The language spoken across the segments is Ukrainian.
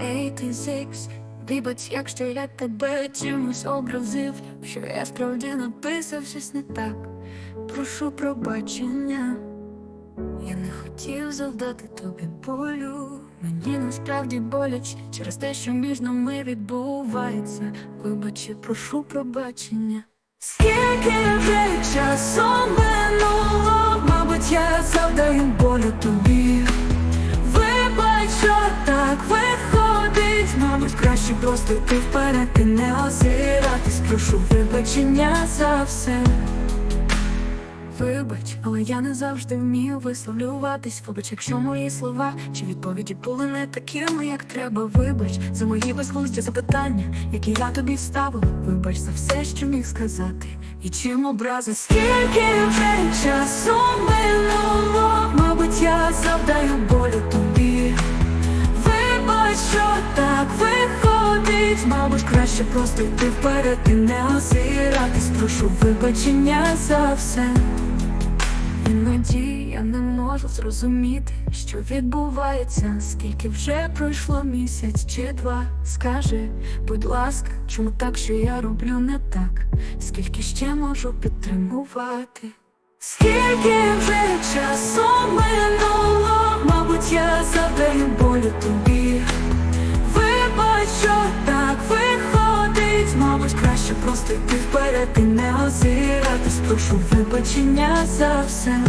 Ей, ти зикс, вибач, якщо я тебе чимось образив, що я справді написав щось не так. Прошу пробачення. Я не хотів завдати тобі болю. Мені насправді боляче через те, що між нами відбувається. Вибач, я прошу пробачення. Скільки вже часу минуло, мабуть, я завдаю болю тобі. Краще просто йти вперед і не озиратись. Прошу вибачення за все. Вибач, але я не завжди вмію висловлюватись. Вибач, якщо мої слова чи відповіді були не такими, як треба. Вибач за мої безглузді запитання, які я тобі ставив. Вибач за все, що міг сказати, і чим образи. Скільки вже часу минуло, мабуть, я завдаю виходить, мабуть, краще просто йти вперед і не озиратись. Прошу вибачення за все. Іноді я не можу зрозуміти, що відбувається, скільки вже пройшло місяць чи два. Скажи, будь ласка, чому так, що я роблю не так? Скільки ще можу підтримувати? Скільки вже часу минуло, краще просто йти вперед і не озиратись. Прошу вибачення за все.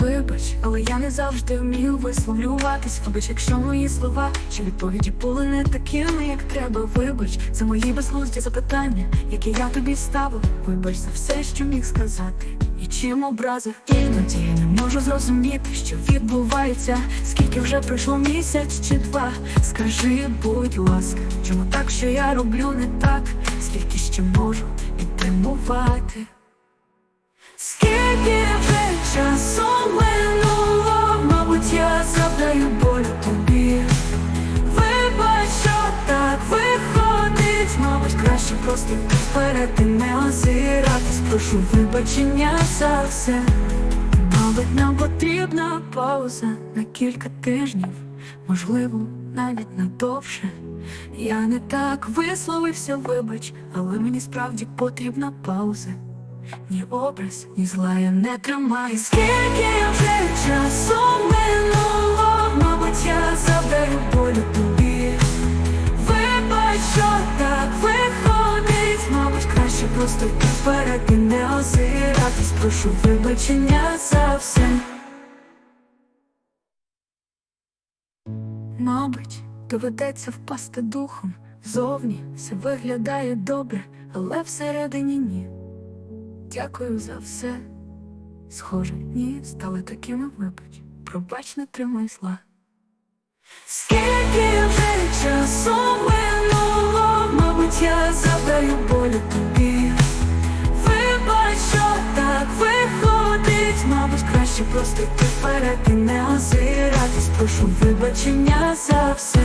Вибач, але я не завжди вмію висловлюватись. Вибач, якщо мої слова чи відповіді були не такими, як треба. Вибач за мої безглузді запитання, які я тобі ставив. Вибач за все, що міг сказати. Чим образи іноді не можу зрозуміти, що відбувається, скільки вже пройшло місяць чи два. Скажи, будь ласка, чому так, що я роблю не так, скільки ще можу підтримувати. Скільки вперед і не озиратись. Прошу вибачення за все. Мабуть, нам потрібна пауза на кілька тижнів, можливо, навіть на довше. Я не так висловився, вибач, але мені справді потрібна пауза. Ні образ, ні зла я не тримаю Скільки я вже часу минуло, просто йти вперед і не озиратись Прошу вибачення за все Мабуть, доведеться впасти духом Зовні все виглядає добре, але всередині ні Дякую за все. Схоже, ні, стали такими вибач. Пробач, не тримай зла. Скільки вже часу минуло, просто йти вперед і не озиратись. Прошу вибачення за все.